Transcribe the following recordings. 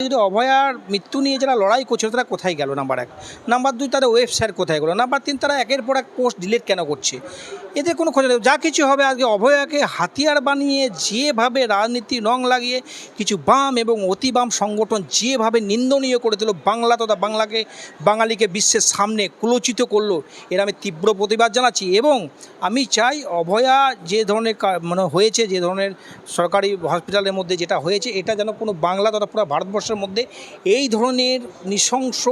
যদি অভয়ার মৃত্যু নিয়ে যারা লড়াই করছিল, তারা কোথায় গেল? নাম্বার এক। নাম্বার দুই, তাদের ওয়েবসাইট কোথায় গেলো? নাম্বার তিন, তারা একের পর এক পোস্ট ডিলিট কেন করছে? এদের কোনো খোঁজ। যা কিছু হবে, আজকে অভয়াকে হাতিয়ার বানিয়ে যেভাবে রাজনীতি রং লাগিয়ে কিছু বাম এবং অতি বাম সংগঠন যেভাবে নিন্দনীয় করে দিল, বাংলা তথা বাংলাকে, বাঙালিকে বিশ্বের সামনে কুলোচিত করল, এর আমি তীব্র প্রতিবাদ জানাচ্ছি। এবং আমি চাই অভয়া যে ধরনের মানে হয়েছে, যে ধরনের সরকারি হসপিটালের মধ্যে যেটা হয়েছে, এটা যেন কোনো বাংলা তথা পুরো ভারতবর্ষের মধ্যে এই ধরনের নৃশংস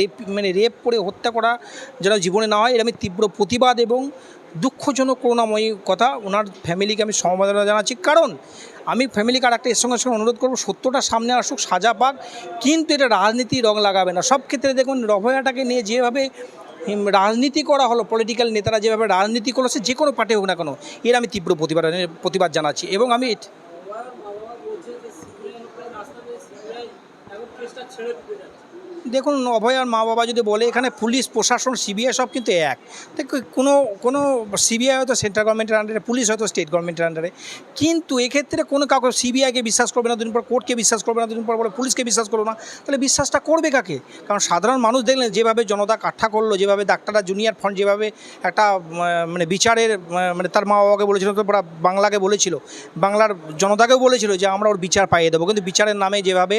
রেপ মানে রেপ করে হত্যা করা যেন জীবনে না হয়, এর আমি তীব্র প্রতিবাদ এবং দুঃখজনক করুণাময়ী কথা। ওনার ফ্যামিলিকে আমি সমবেদনা জানাচ্ছি। কারণ আমি ফ্যামিলিকে আর একটা এর সঙ্গে সঙ্গে অনুরোধ করব, সত্যটা সামনে আসুক, সাজা পাক। কিন্তু এটা রাজনীতি রং লাগাবে না। সব ক্ষেত্রে দেখুন, রভয়াটাকে নিয়ে যেভাবে রাজনীতি করা হলো পলিটিক্যাল নেতারা যেভাবে রাজনীতি করল, সে যে কোনো পার্টি হোক না কেন, এর আমি তীব্র প্রতিবাদ প্রতিবাদ জানাচ্ছি। এবং আমি দেখুন অভয়ার মা বাবা যদি বলে, এখানে পুলিশ, প্রশাসন, সিবিআই সব কিন্তু এক। কোনো কোনো সিবিআই হয়তো সেন্ট্রাল গভর্নমেন্টের আন্ডারে পুলিশ হয়তো স্টেট গভর্নমেন্টের আন্ডারে কিন্তু এক্ষেত্রে কোনো কাউকে সিবিআইকে বিশ্বাস করবে না, দুদিন পর কোর্টকে বিশ্বাস করবে না, দুদিন পর বলে পুলিশকে বিশ্বাস করবে না, তাহলে বিশ্বাসটা করবে কাকে? কারণ সাধারণ মানুষ দেখলেন, যেভাবে জনতা কাঠা করল, যেভাবে ডাক্তাররা জুনিয়র ফ্রন্ট যেভাবে একটা মানে বিচারের মানে তার মা বাবাকে বলেছিল, তো ওরা বাংলাকে বলেছিল, বাংলার জনতাকেও বলেছিল যে আমরা ওর বিচার পাইয়ে দেবো। কিন্তু বিচারের নামে যেভাবে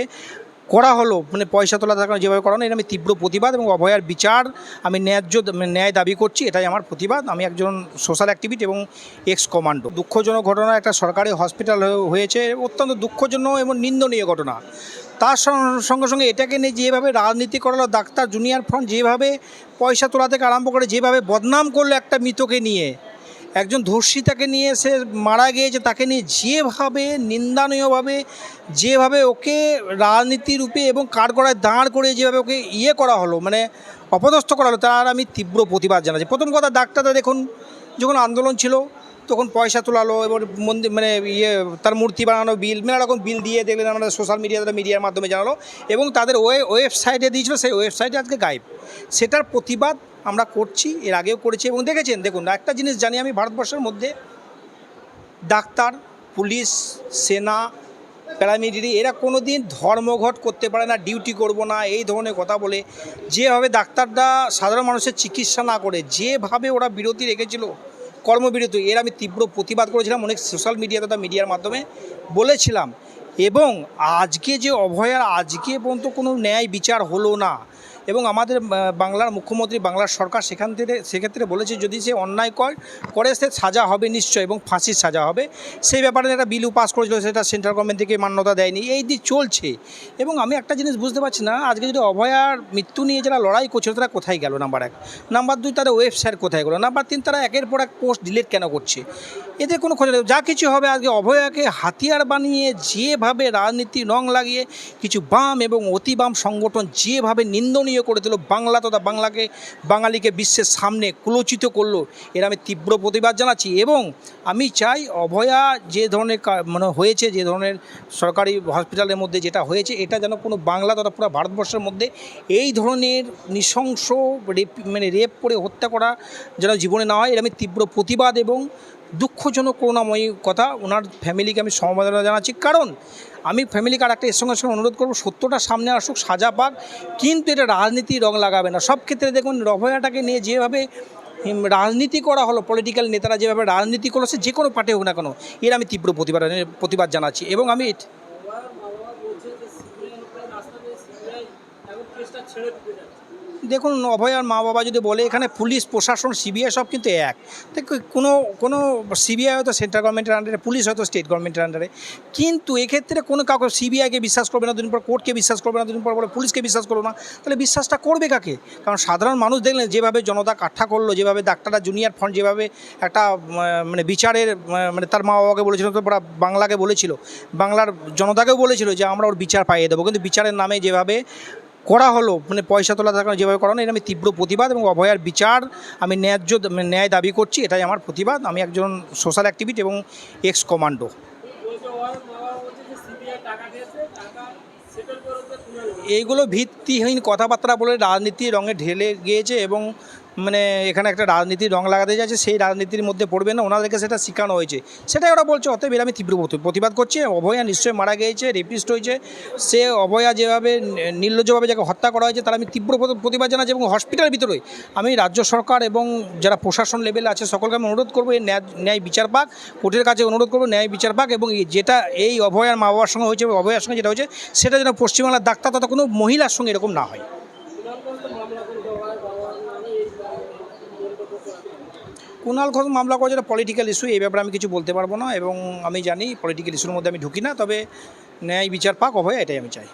করা হলো মানে পয়সা তোলা থাকা যেভাবে করানো এর আমি তীব্র প্রতিবাদ এবং অভয়ার বিচার আমি ন্যায্য মানে ন্যায় দাবি করছি, এটাই আমার প্রতিবাদ। আমি একজন সোশ্যাল অ্যাক্টিভিটি এবং এক্স কমান্ডো দুঃখজনক ঘটনা, একটা সরকারি হসপিটাল হয়ে- হয়েছে, অত্যন্ত দুঃখজনক এবং নিন্দনীয় ঘটনা। তার সঙ্গে সঙ্গে এটাকে নিয়ে যেভাবে রাজনীতি করালো ডাক্তার জুনিয়র ফ্রন্ট, যেভাবে পয়সা তোলা থেকে আরম্ভ করে, যেভাবে বদনাম করল একটা মৃতকে নিয়ে একজন ধর্ষিতাকে নিয়ে সে মারা গিয়েছে, তাকে নিয়ে যেভাবে নিন্দানীয়ভাবে, যেভাবে ওকে রাজনীতি রূপে এবং কাঠগড়ায় দাঁড় করে যেভাবে ওকে ইয়ে করা হলো মানে অপদস্থ করা হলো, তার আমি তীব্র প্রতিবাদ জানাচ্ছি। প্রথম কথা ডাক্তাররা দেখুন, যখন আন্দোলন ছিল, তখন পয়সা তোলালো এবং মন্দির মানে ইয়ে তার মূর্তি বানানো বিল মেলা রকম বিল দিয়ে দেখলেন আমরা সোশ্যাল মিডিয়াতে মিডিয়ার মাধ্যমে জানালো এবং তাদের ওয়ে ওয়েবসাইটে দিয়েছিল, সেই ওয়েবসাইটে আজকে গায়েব। সেটার প্রতিবাদ আমরা করছি, এর আগেও করেছি এবং দেখেছেন, দেখুন, একটা জিনিস জানি আমি ভারতবর্ষের মধ্যে, ডাক্তার, পুলিশ, সেনা, প্যারামিলিটারি, এরা কোনো দিন ধর্মঘট করতে পারে না, ডিউটি করব না, এই ধরনের কথা বলে। যেভাবে ডাক্তাররা সাধারণ মানুষের চিকিৎসা না করে, যেভাবে ওরা বিরতি রেখেছিল, কর্মবিরতি, এর আমি তীব্র প্রতিবাদ করেছিলাম, অনেক সোশ্যাল মিডিয়া তথা মিডিয়ার মাধ্যমে বলেছিলাম। এবং আজকে যে অভয়ার, আজকে পর্যন্ত কোনো ন্যায় বিচার হলো না। এবং আমাদের বাংলার মুখ্যমন্ত্রী, বাংলার সরকার সেখান থেকে, সেক্ষেত্রে বলেছে যদি সে অন্যায় কর, করে সে সাজা হবে নিশ্চয় এবং ফাঁসির সাজা হবে। সেই ব্যাপারে একটা বিলও পাস করেছিল, সেটা সেন্ট্রাল গভর্নমেন্ট থেকে মান্যতা দেয়নি। এই দিক চলছে। এবং আমি একটা জিনিস বুঝতে পারছি না, আজকে যদি অভয়ার মৃত্যু নিয়ে যারা লড়াই করছিল, তারা কোথায় গেল? নাম্বার এক। নাম্বার দুই, তাদের ওয়েবসাইট কোথায় গেলো? নাম্বার তিন, তারা একের পর এক পোস্ট ডিলিট কেন করছে? এদের কোনো খোঁজ। যা কিছু হবে আজকে অভয়াকে হাতিয়ার বানিয়ে যেভাবে রাজনীতি রং লাগিয়ে কিছু বাম এবং অতি বাম সংগঠন যেভাবে নিন্দনীয় করে দিল বাংলা তথা বাংলাকে, বাঙালিকে বিশ্বের সামনে কুলোচিত করল, এর আমি তীব্র প্রতিবাদ জানাচ্ছি এবং আমি চাই অভয়া যে ধরনের মানে হয়েছে, যে ধরনের সরকারি হসপিটালের মধ্যে যেটা হয়েছে, এটা যেন কোনো বাংলা তথা পুরো ভারতবর্ষের মধ্যে এই ধরনের নৃশংস রেপ মানে রেপ করে হত্যা করা যেন জীবনে না হয়, এর আমি তীব্র প্রতিবাদ এবং দুঃখজনক করুণাময়ী কথা। ওনার ফ্যামিলিকে আমি সমবেদনা জানাচ্ছি। কারণ আমি ফ্যামিলিকে আর একটা এর সঙ্গে সঙ্গে অনুরোধ করব, সত্যটা সামনে আসুক, সাজা পাক। কিন্তু এটা রাজনীতি রং লাগাবে না। সব ক্ষেত্রে দেখুন অভয়াটাকে নিয়ে যেভাবে রাজনীতি করা হলো পলিটিক্যাল নেতারা যেভাবে রাজনীতি করেছে যে কোনো পার্টি হোক না কেন, এর আমি তীব্র প্রতিবাদ প্রতিবাদ জানাচ্ছি। এবং আমি এট- দেখুন অভয়ার মা বাবা যদি বলে, এখানে পুলিশ, প্রশাসন, সিবিআই সব কিন্তু এক। কোনো কোনো সিবিআই হয়তো সেন্ট্রাল গভর্নমেন্টের আন্ডারে পুলিশ হয়তো স্টেট গভর্নমেন্টের আন্ডারে কিন্তু এক্ষেত্রে কোনো কাউকে সিবিআইকে বিশ্বাস করবে না, দুদিন পর কোর্টকে বিশ্বাস করবে না, দুদিন পর বলে পুলিশকে বিশ্বাস করবে না, তাহলে বিশ্বাসটা করবে কাকে? কারণ সাধারণ মানুষ দেখলেন যেভাবে জনতা কাঠা করল, যেভাবে ডাক্তাররা জুনিয়র ফ্রন্ট যেভাবে একটা মানে বিচারের মানে তার মা বাবাকে বলেছিল, তো ওরা বাংলাকে বলেছিল। বাংলার জনতাকেও বলেছিল যে, আমরা ওর বিচার পাইয়ে দেবো। কিন্তু বিচারের নামে যেভাবে করা হলো মানে পয়সা তোলা থাকা যেভাবে করানো এটা আমি তীব্র প্রতিবাদ এবং অভয়ার বিচার আমি ন্যায্য ন্যায় দাবি করছি, এটাই আমার প্রতিবাদ। আমি একজন সোশ্যাল অ্যাক্টিভিটি এবং এক্স কমান্ডো। এইগুলো ভিত্তিহীন কথাবার্তা বলে রাজনীতি রঙে ঢেলে গিয়েছে এবং মানে এখানে একটা রাজনীতির রং লাগাতে যাচ্ছে, সেই রাজনীতির মধ্যে পড়বে না, ওনাদেরকে সেটা শেখানো হয়েছে। সেটাই ওরা বলছে, অতএব আমি তীব্র প্রতি- প্রতিবাদ করছি, অভয়া নিশ্চয়ই মারা গিয়েছে রেপিস্ট হয়েছে। সে অভয়া যেভাবে নির্লজ্জভাবে যাকে হত্যা করা হয়েছে, তার আমি তীব্র প্রতিবাদ জানাচ্ছি এবং হসপিটালের ভিতরে আমি রাজ্য সরকার এবং যারা প্রশাসন লেভেলে আছে, সকলকে আমি অনুরোধ করব, এই ন্যায় ন্যায় বিচার পাক, কোর্টের কাছে অনুরোধ করব, ন্যায় বিচার পাক এবং যেটা এই অভয়ার মা বাবার সঙ্গে হয়েছে, অভয়ার সঙ্গে যেটা হয়েছে, সেটা যেন পশ্চিমবাংলার ডাক্তার তথা কোনো মহিলার সঙ্গে এরকম না হয়। কুণাল ঘোষ মামলা করে যেটা পলিটিক্যাল ইস্যু এই ব্যাপারে আমি কিছু বলতে পারব না, এবং আমি জানি পলিটিক্যাল ইস্যুর মধ্যে আমি ঢুকি না, তবে ন্যায় বিচার পাক, অভয়, এটাই আমি চাই।